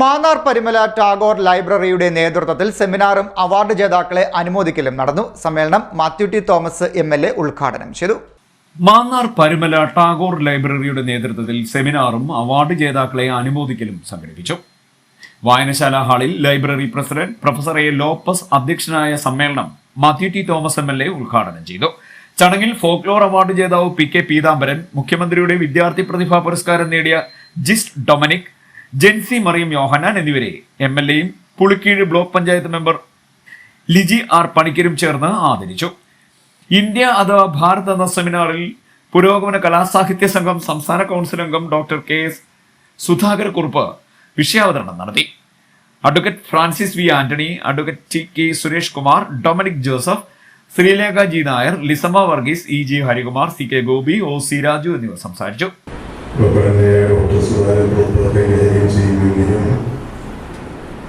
മാന്നാർ പരിമല ടാഗോർ ലൈബ്രറിയുടെ നേതൃത്വത്തിൽ സെമിനാറും അവാർഡ് ജേതാക്കളെ അനുമോദിക്കലും നടന്നു. സമ്മേളനം Mathew T Thomas M L A ഉദ്ഘാടനം ചെയ്തു. മാന്നാർ പരിമല ടാഗോർ ലൈബ്രറിയുടെ നേതൃത്വത്തിൽ സെമിനാറും അവാർഡ് ജേതാക്കളെ അനുമോദിക്കലും സംഘടിപ്പിച്ചു. വായനശാല ഹാളിൽ library president professor A Lopez അധ്യക്ഷനായ സമ്മേളനം Mathew T Thomas M L A ഉദ്ഘാടനം ചെയ്തു. ചടങ്ങിൽ ഫോക്ലോർ അവാർഡ് ജേതാവ് പി കെ പീതാംബരൻ മുഖ്യമന്ത്രിയുടെ വിദ്യാർത്ഥി പ്രതിഭാ പുരസ്കാരം നേടിയ ജിസ് ഡൊമനിക് ജെൻസി മറിയം യോഹനാൻ എന്നിവരെ എം എൽ എയും Pulikeezhu block panchayat member Liji R പണിക്കരും ചേർന്ന് ആദരിച്ചു. ഇന്ത്യ അഥവാ ഭാരത് എന്ന സെമിനാറിൽ പുരോഗമന കലാസാഹിത്യ സംഘം സംസ്ഥാന കൗൺസിൽ അംഗം doctor K S Sudhakara Kurup വിഷയാവതരണം നടത്തി. Advocate Francis V Antony advocate T K Suresh Kumar Dominic Joseph Sreelekha G Nair Lisamma Varghese E G Harikumar C K Gopi O C Raju എന്നിവർ സംസാരിച്ചു. ബഹുമാനായ doctor കൈകാര്യം ചെയ്യുകയും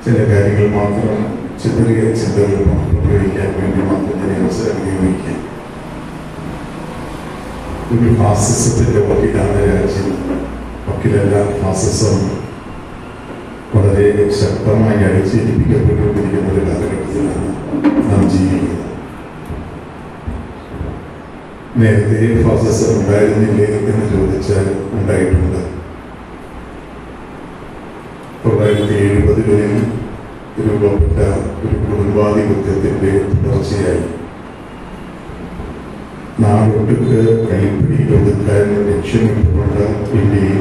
ചില കാര്യങ്ങൾ മാത്രം ചിതറിയ ചിന്തകൾ ഉപയോഗിക്കാൻ വേണ്ടി മാത്രം ഇതിനെ അവസരം ഉപയോഗിക്കാം ഒരു ഫാസിസത്തിന്റെ വക്കീലാണ് രാജ്യം. വക്കീലല്ല ഫാസിസം വളരെ ശക്തമായി അടിച്ചേൽപ്പിക്കപ്പെട്ടുകൊണ്ടിരിക്കുന്ന ഒരു കാലഘട്ടത്തിലാണ്. നേരത്തെ ഫാസിസം ഉണ്ടായിരുന്നില്ലേ എന്ന് ചോദിച്ചാൽ ഉണ്ടായിട്ടുണ്ട്. തൊള്ളായിരത്തി എഴുപതുകളിൽ രൂപപ്പെട്ട ഒരു കുടുംബാധിപത്യത്തിന്റെ തുടർച്ചയായി നാടൊട്ടുക്ക് കൈപ്പിടിയിൽ ഒതുക്കാൻ ലക്ഷ്യമിട്ടുകൊണ്ട് ഇന്ത്യയിൽ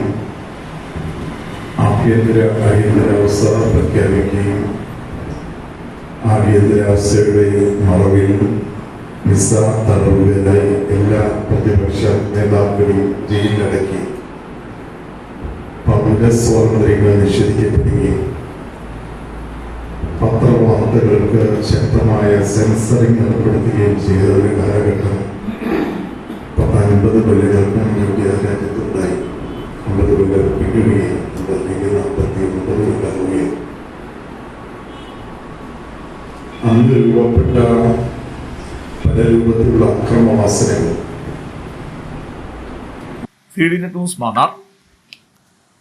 ആഭ്യന്തര അടിയന്തരാവസ്ഥ പ്രഖ്യാപിക്കുകയും ആഭ്യന്തരാവസ്ഥയുടെ മറവിൽ നിസ്സ തടവുകാരായി എല്ലാ പ്രതിപക്ഷ നേതാക്കളെയും ജയിലിലടക്കി. പൗര സ്വാതന്ത്ര്യങ്ങൾ നിഷേധിക്കപ്പെടുകയും പത്രവാർത്തകൾക്ക് ശക്തമായ സെൻസറിംഗ് ഏർപ്പെടുത്തുകയും ചെയ്ത ഒരു കാലഘട്ടം പത്തൊൻപത് കൊല്ലങ്ങൾക്ക് മുൻപ് ആ രാജ്യത്തുണ്ടായി. അമ്പത് കൊല്ലം പിന്നിടുകയും അമ്പത്തേക്ക് നാൽപ്പത്തി ഒമ്പത് കൊല്ലാവുകയും അന്ന് രൂപപ്പെട്ട രൂപത്തിലുള്ള അക്രമവാസനകൾ. D news Mannar